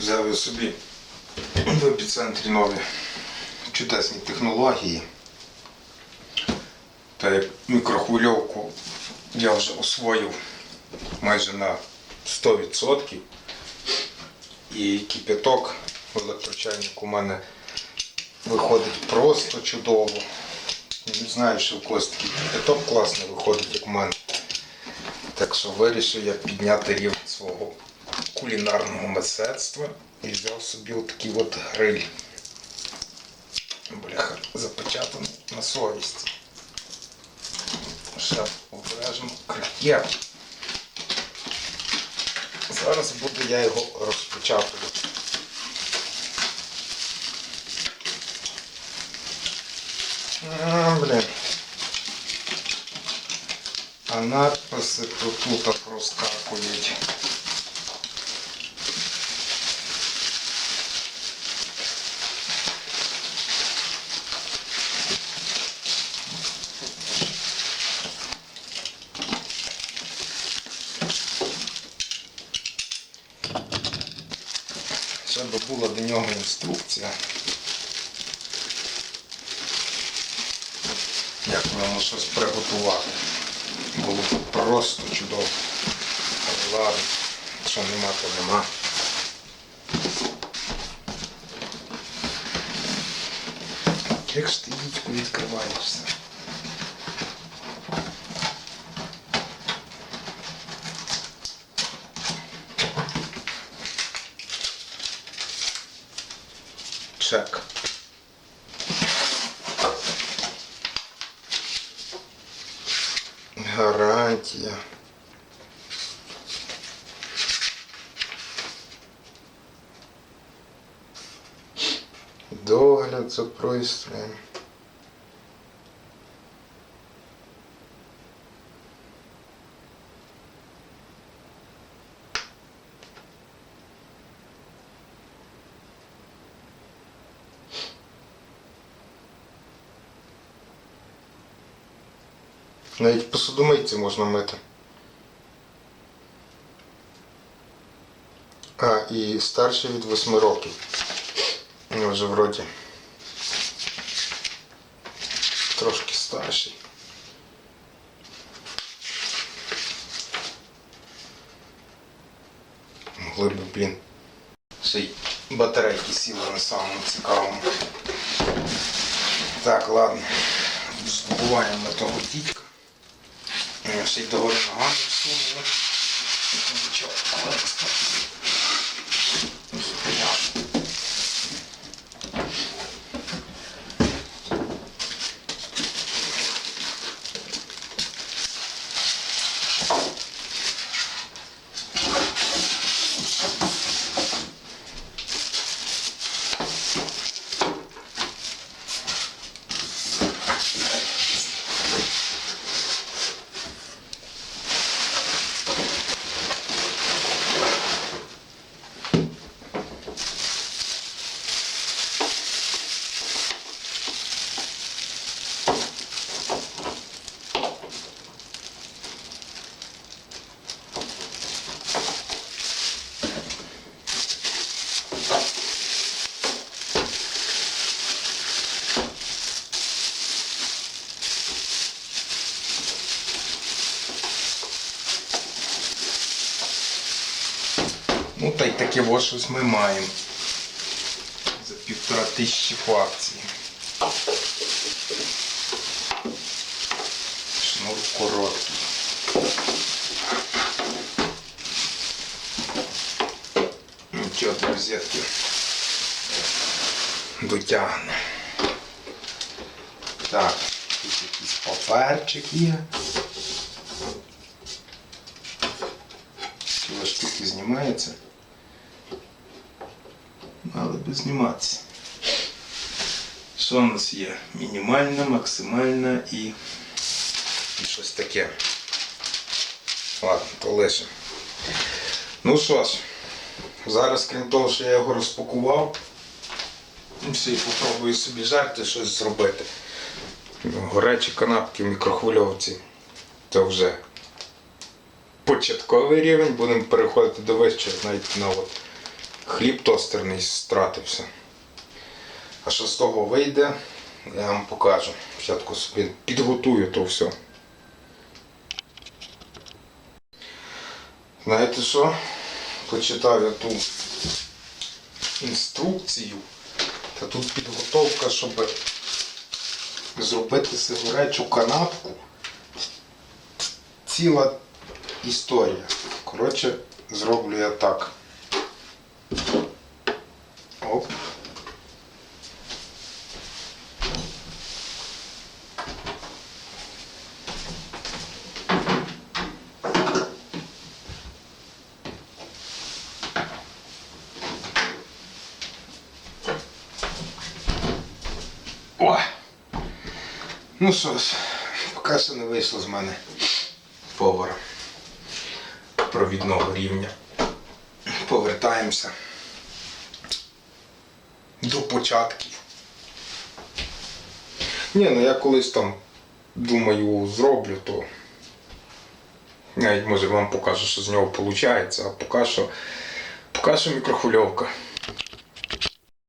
Взяв я собі в епіцентрі нові чудесні технології. Та як мікрохвильовку я вже освоїв майже на 100%. І кипяток в електрочайнику у мене виходить просто чудово. Не знаю, що в когось такий кипяток класно виходить, як в мене. Так що вирішив я підняти рівень свого кулінарного мистецтва і взяв собі отакий от гриль. Бляха, запечатаний на совість. Ще обережно крихке. Зараз буду я його розпечатувати. А, блін. А надписи тут проскакують. Би була до нього інструкція. Як нам щось приготувати. Було б просто чудово. Ладно, що нема, то нема. Як ж ти дідьку відкриваєшся? Чек. Гарантія. Догляд за пристроєм. Навіть посудомийці можна мити. А, і старше від 8 років. Ну, вже вроді. Трошки старший. Могли б, блін. Ще й батарейки сіли на самому цікавому. Так, ладно. Здобуваємо того дідька. Я ще й доволі ногами всунули. Нічого, але Зупиняв. Ну та й таке ось щось ми маємо. За півтора тисячі по акції. Шнур короткий. Нічого до розетки дотягне. Так, тут якийсь паперчик є. Ці штуки знімаються. Мали би зніматися. Що у нас є? Мінімальна, максимальна і, і щось таке. Ладно, лише. Ну що ж, зараз, крім того, що я його розпакував, все і попробую собі жарти щось зробити. Горячі канапки в мікрохвильовці. Це вже початковий рівень, будемо переходити до вищого, навіть на от хліб тостерний стратився. А що з того вийде, я вам покажу. Спочатку собі підготую то все. Знаєте що? Почитав я ту інструкцію. Та тут підготовка, щоб зробити сигаречу канапку. Ціла історія. Коротше, зроблю я так. Оп. О! Ну що поки що не вийшло з мене повара провідного рівня. Повертаємося до початків. Ні, ну я колись там думаю зроблю, то навіть може вам покажу, що з нього виходить, а поки що, поки що мікрохвильовка.